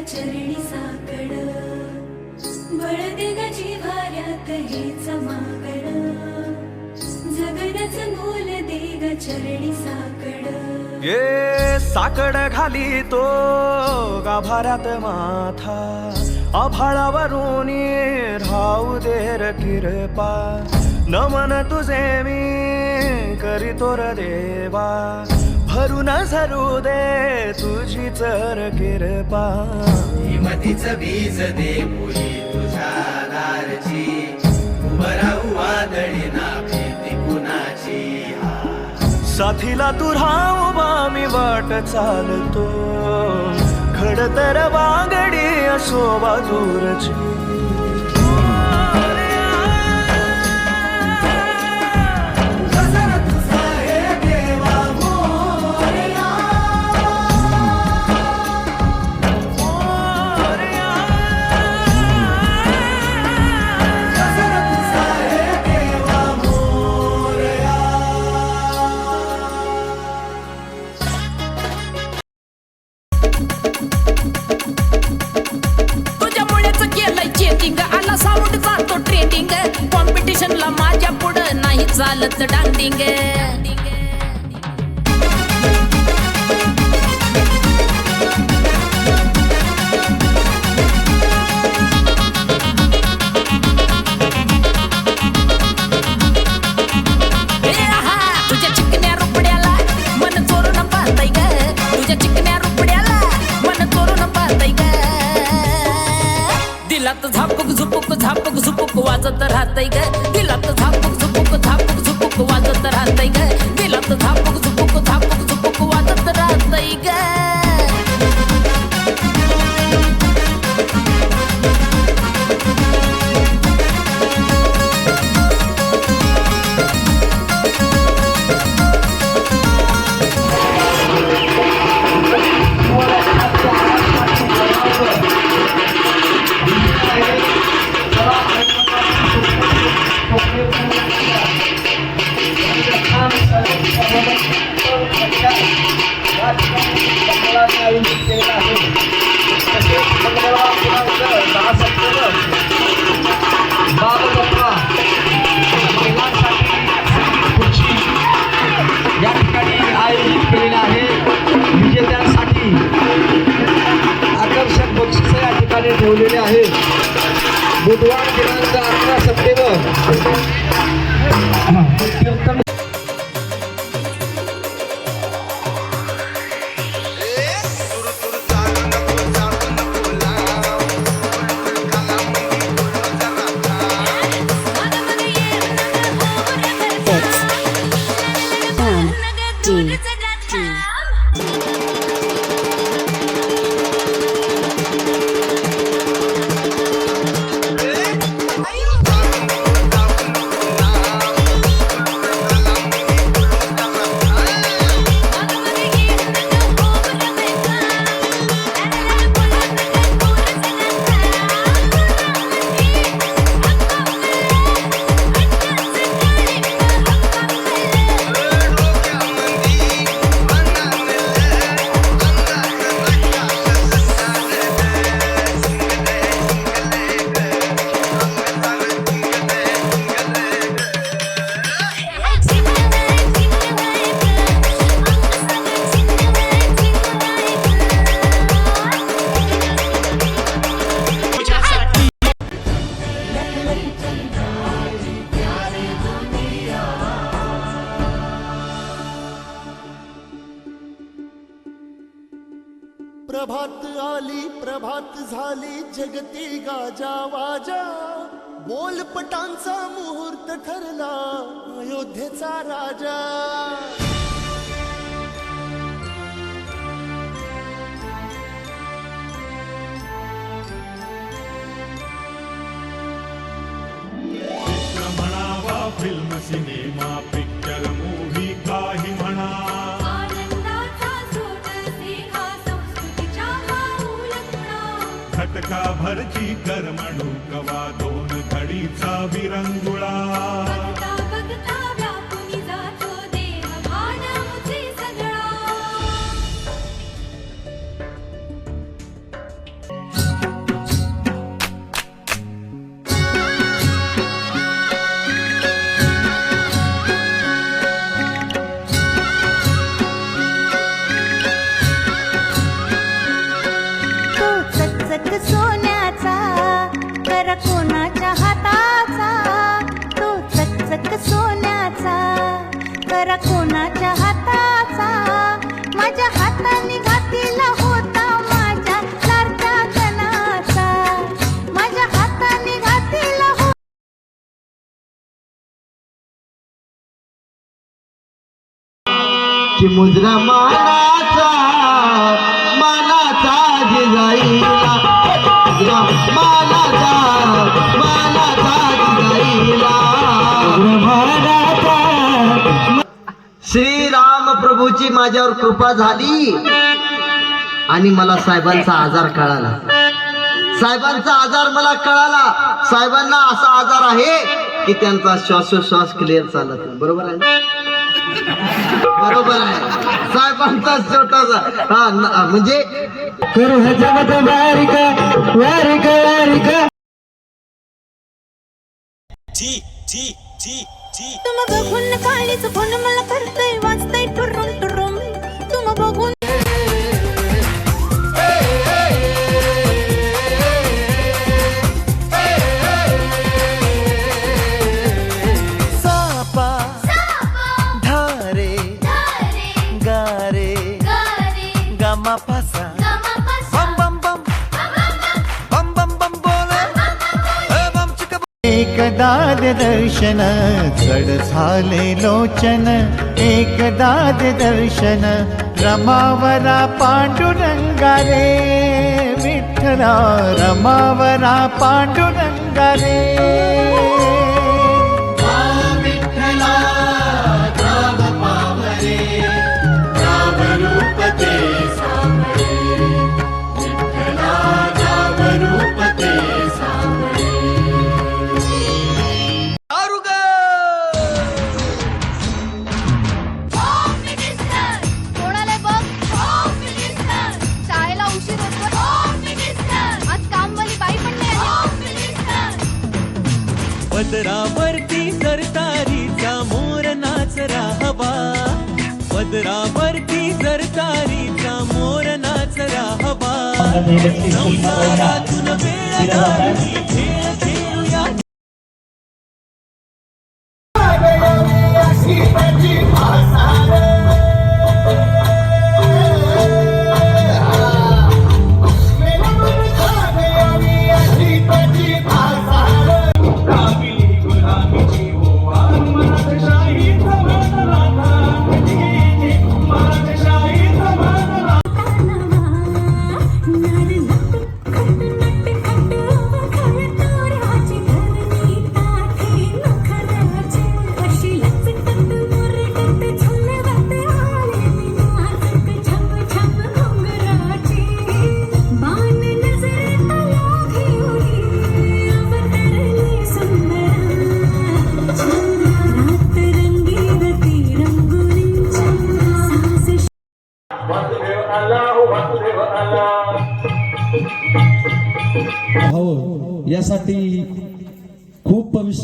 चरणी साकड? बळते ग जीवाऱ्यात हेच मागड जगनच नूल दे ग चरणी साकड. ये साकड घाली तो गाभाऱ्यात माथा. आभाळावरून राहू देर र किरपा. नमन तुझे मी करीतो र देवा. भरून झरू दे तुझी चर किरपा. हिमतीचं बीज दे मुली तुझ्या दारची. उभं राहू वादळी ना भीती कुणाची. साथीला तू राहू मी वाट चालतो. खडतर वागडी असो बाजूरची झापूक झुपूक वाजत राहतय ग. दिलात झापूक झुपूक झापूक झुपूक वाजत राहतय ग. या ठिकाणी आयोजित केलेले आहे विजेत्यांसाठी आकर्षक बक्षिस या ठिकाणी ठेवलेले आहे बुधवार दिनांक अकरा सप्टेंबर. कीर्तन प्रभात आली प्रभात झाली जगती गाजा वाजा. बोलपटांचा मुहूर्त ठरला अयोध्येचा राजा. खटका करमणूक वा दोन घडीचा विरंगुळा. चक्र कोणाच्या हाताचा? तो चकचक सोन्याचा. कर कोणाच्या हाताचा? माझ्या हाताने घातीला होता माझ्या लाडक्या गणाचा. माझ्या हाताने घातीला हो की मुजरा जिजाईला मुजरा श्रीराम प्रभूची माझ्यावर कृपा झाली. आणि मला साहेबांचा आजार कळाला. साहेबांचा आजार मला कळाला. साहेबांना असा आजार आहे की त्यांचा श्वासोश्वास क्लिअर चालत नाही. बरोबर आहे? बरोबर आहे. साहेबांचा छोटासा हा म्हणजे वारिका वारिका वारिका तुम बघून काळीच फोन मला करतय वाचतय टुरुम टुरुम तुम बघून सापा दर्शन चढ झाले लोचन एकदा दर्शन रमावरा पांडुरंगा रे पदरावरती सरतारीचा मोर नाचरा हवा पदरावरती सरतारीचा मोर नाचरा हवा संसारातून वेळ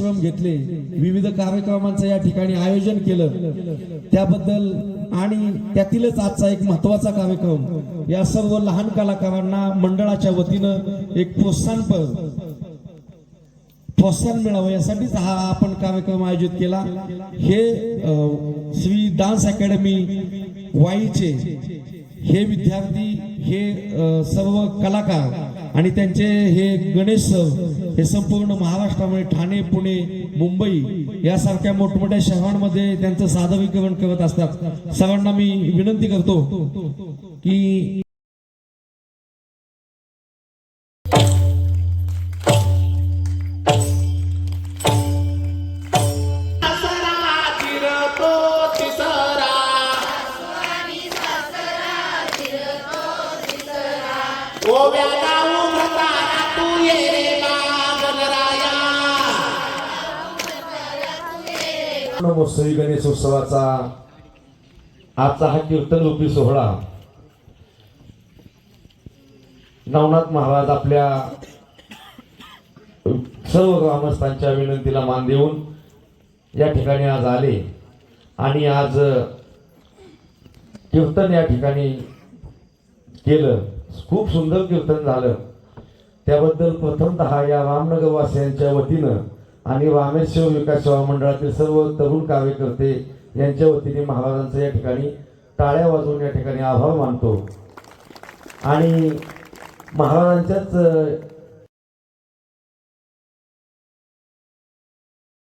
परिश्रम घेतले विविध कार्यक्रमांचं या ठिकाणी आयोजन केलं. त्याबद्दल आणि त्यातीलच आजचा एक महत्त्वाचा कार्यक्रम या सर्व लहान कलाकारांना मंडळाच्या वतीनं एक प्रोत्साहनपर प्रोत्साहन मिळावं यासाठीच हा आपण कार्यक्रम आयोजित केला. हे श्री डान्स अकॅडमी वाईचे हे विद्यार्थी हे सर्व कलाकार आणि त्यांचे हे गणेश सर हे संपूर्ण महाराष्ट्रामध्ये ठाणे पुणे मुंबई यासारख्या मोठमोठ्या शहरांमध्ये त्यांचं सादरीकरण करत असतात. सर्वांना मी विनंती करतो की महोत्सवी गणेशोत्सवाचा आजचा हा कीर्तन रूपी सोहळा. नवनाथ महाराज आपल्या सर्व ग्रामस्थांच्या विनंतीला मान देऊन या ठिकाणी आज आले. आणि आज कीर्तन या ठिकाणी केलं. खूप सुंदर कीर्तन झालं. त्याबद्दल प्रथमतः या रामनगरवासियांच्या वतीनं आणि रामेश्वर विकास सेवा मंडळातील सर्व तरुण कार्यकर्ते यांच्या वतीने महाराजांचं या ठिकाणी टाळ्या वाजवून या ठिकाणी आभार मानतो. आणि महाराजांच्याच